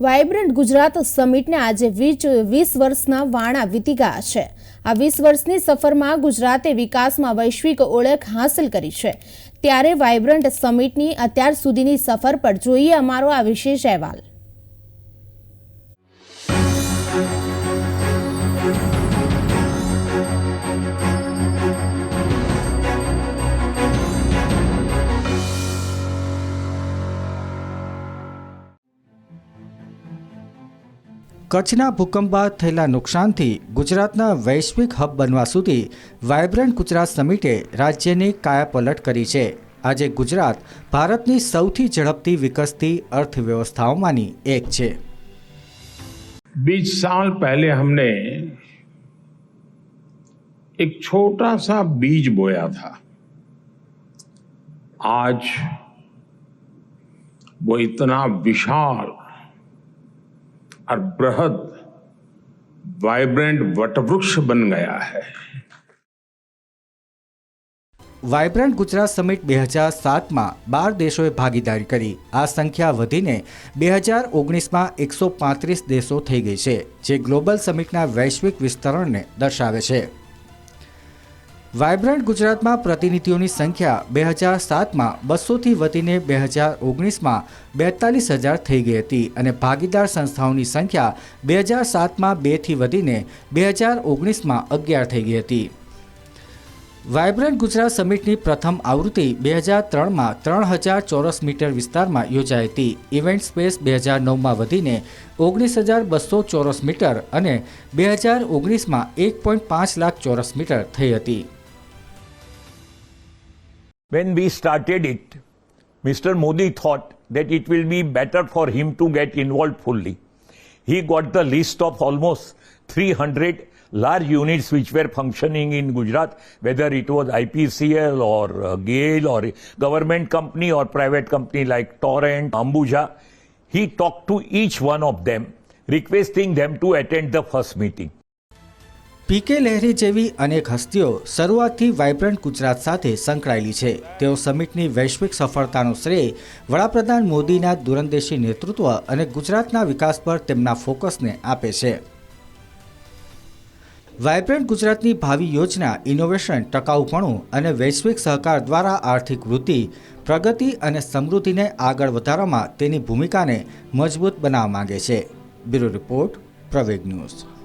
Vibrant Gujarat સમિટને આજે વીસ વર્ષના વાણા વીતી ગયા છે. આ વીસ વર્ષની સફરમાં ગુજરાતે વિકાસમાં વૈશ્વિક ઓળખ હાંસલ કરી છે. ત્યારે વાઇબ્રન્ટ સમિટની અત્યાર સુધીની સફર પર જોઈએ અમારો આ વિશેષ અહેવાલ. કચ્છના ભૂકંપ બાદ થયેલા નુકસાનથી ગુજરાતના વૈશ્વિક હબ બનવા સુધી વાયબ્રન્ટ ગુજરાત સમિટે રાજ્યની કાયાપલટ કરી છે આજે ગુજરાત ભારતની સૌથી ઝડપથી વિકસતી અર્થવ્યવસ્થાઓમાંની એક છે बीस साल पहले हमने एक छोटा सा बीज बोया था आज वो इतना विशाल और बृहद वाइब्रेंट वटवृक्ष बन गया है વાયબ્રન્ટ ગુજરાત સમિટ બે હજાર સાતમાં બાર દેશોએ ભાગીદારી કરી આ સંખ્યા વધીને બે હજાર ઓગણીસમાં એકસો પાંત્રીસ દેશો થઈ ગઈ છે જે ગ્લોબલ સમિટના વૈશ્વિક વિસ્તરણને દર્શાવે છે વાયબ્રન્ટ ગુજરાતમાં પ્રતિનિધિઓની સંખ્યા બે હજાર સાતમાં બસોથી વધીને બે હજાર ઓગણીસમાં બેતાલીસ હજાર થઈ ગઈ હતી અને ભાગીદાર સંસ્થાઓની સંખ્યા બે હજાર સાતમાં બેથી વધીને બે હજાર ઓગણીસમાં અગિયાર થઈ ગઈ હતી. વાયબ્રન્ટ ગુજરાત સમિટની પ્રથમ આવૃત્તિ બે હજાર ત્રણમાં ત્રણ હજાર ચોરસ મીટર વિસ્તારમાં યોજાઈ હતી. ઇવેન્ટ સ્પેસ બે હજાર નવમાં વધીને ઓગણીસ હજાર બસો ચોરસ મીટર અને બે હજાર ઓગણીસમાં એક પોઈન્ટ પાંચ લાખ ચોરસ મીટર થઈ હતી. When we started it, Mr. Modi thought that it will be better for him to get involved fully. He got the list of almost 300 large units which were functioning in Gujarat, whether it was IPCL or uh, GAIL or government company or private company like Torrent, Ambuja. He talked to each one of them, requesting them to attend the first meeting. PK Lahiri જેવી અનેક હસ્તીઓ શરૂઆતથી vibrant Gujarat સાથે સંકળાયેલી છે. તેઓ સમિટની વૈશ્વિક સફળતાનો શ્રેય વડાપ્રધાન મોદીના દૂરંદેશી નેતૃત્વ અને ગુજરાતના વિકાસ પર તેમના ફોકસને આપે છે. વાયબ્રન્ટ ગુજરાતની ભાવિ યોજના, ઇનોવેશન, ટકાઉપણું અને વૈશ્વિક સહકાર દ્વારા આર્થિક વૃદ્ધિ, પ્રગતિ અને સમૃદ્ધિને આગળ વધારવામાં તેની ભૂમિકાને મજબૂત બનાવવા માંગે છે. Bureau report Praveg news.